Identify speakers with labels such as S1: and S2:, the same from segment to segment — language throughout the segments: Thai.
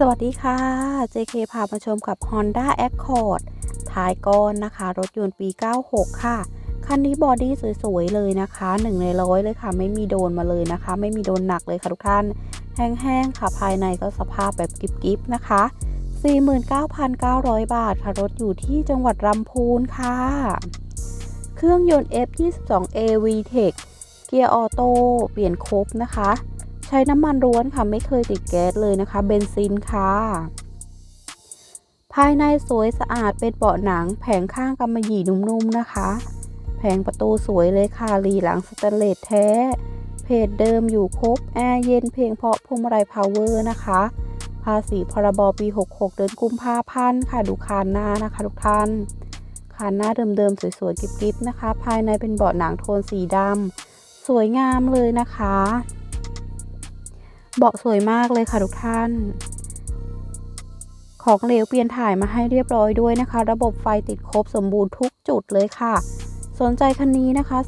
S1: สวัสดีค่ะ JK พามาชมกับ Honda Accord ท้ายก้อนนะคะ รถยนต์ปี 96 ค่ะ คันนี้บอดี้สวยๆ เลยนะคะ1ในร้อยเลยค่ะ ไม่มีโดนมาเลยนะคะ ไม่มีโดนหนักเลยค่ะทุกท่าน แห้งๆ ค่ะ ภายในก็สภาพแบบกิบๆ นะคะ 49,900 บาทค่ะ รถอยู่ที่จังหวัดลำพูนค่ะ เครื่องยนต์ F22A VTEC เกียร์ออโต้ เปลี่ยนครบนะคะ ใช้น้ำมันร้วนค่ะไม่เคยติดแก๊สเลยนะคะ เบนซินค่ะ ภายในสวยสะอาดเป็นเบาะหนัง แผงข้างกำมะหยี่นุ่มๆนะคะ แผงประตูสวยเลยค่ะรีหลังสแตนเลสแท้ เพจเดิมอยู่ครบแอร์เย็นเพียงเพาะพวงมาลัยพาวเวอร์นะคะ ภาษีพรบปี 66 เดือนกุมภาพันธ์ค่ะดูคานหน้านะคะทุกท่านคานหน้าเดิมๆสวยๆกิ๊บๆนะคะ ภายในเป็นเบาะหนังโทนสีดำสวยงามเลยนะคะ เบาะสวยมากเลยค่ะทุกท่าน ของเหลวเปลี่ยนถ่ายมาให้เรียบร้อยด้วยนะคะ ระบบไฟติดครบสมบูรณ์ทุกจุดเลยค่ะ สนใจคันนี้นะคะ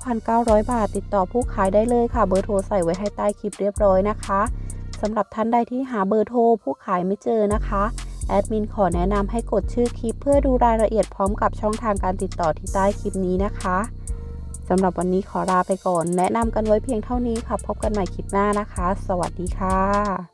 S1: 49,900 บาท ติดต่อผู้ขายได้เลยค่ะ เบอร์โทรใส่ไว้ให้ใต้คลิปเรียบร้อยนะคะสำหรับท่านใดที่หาเบอร์โทรผู้ขายไม่เจอนะคะแอดมินขอแนะนำให้กดชื่อคลิปเพื่อดูรายละเอียดพร้อมกับช่องทางการติดต่อที่ใต้คลิปนี้นะคะ สำหรับวันนี้ขอลาไปก่อน แนะนำกันไว้เพียงเท่านี้ค่ะ พบกันใหม่คลิปหน้านะคะ สวัสดีค่ะ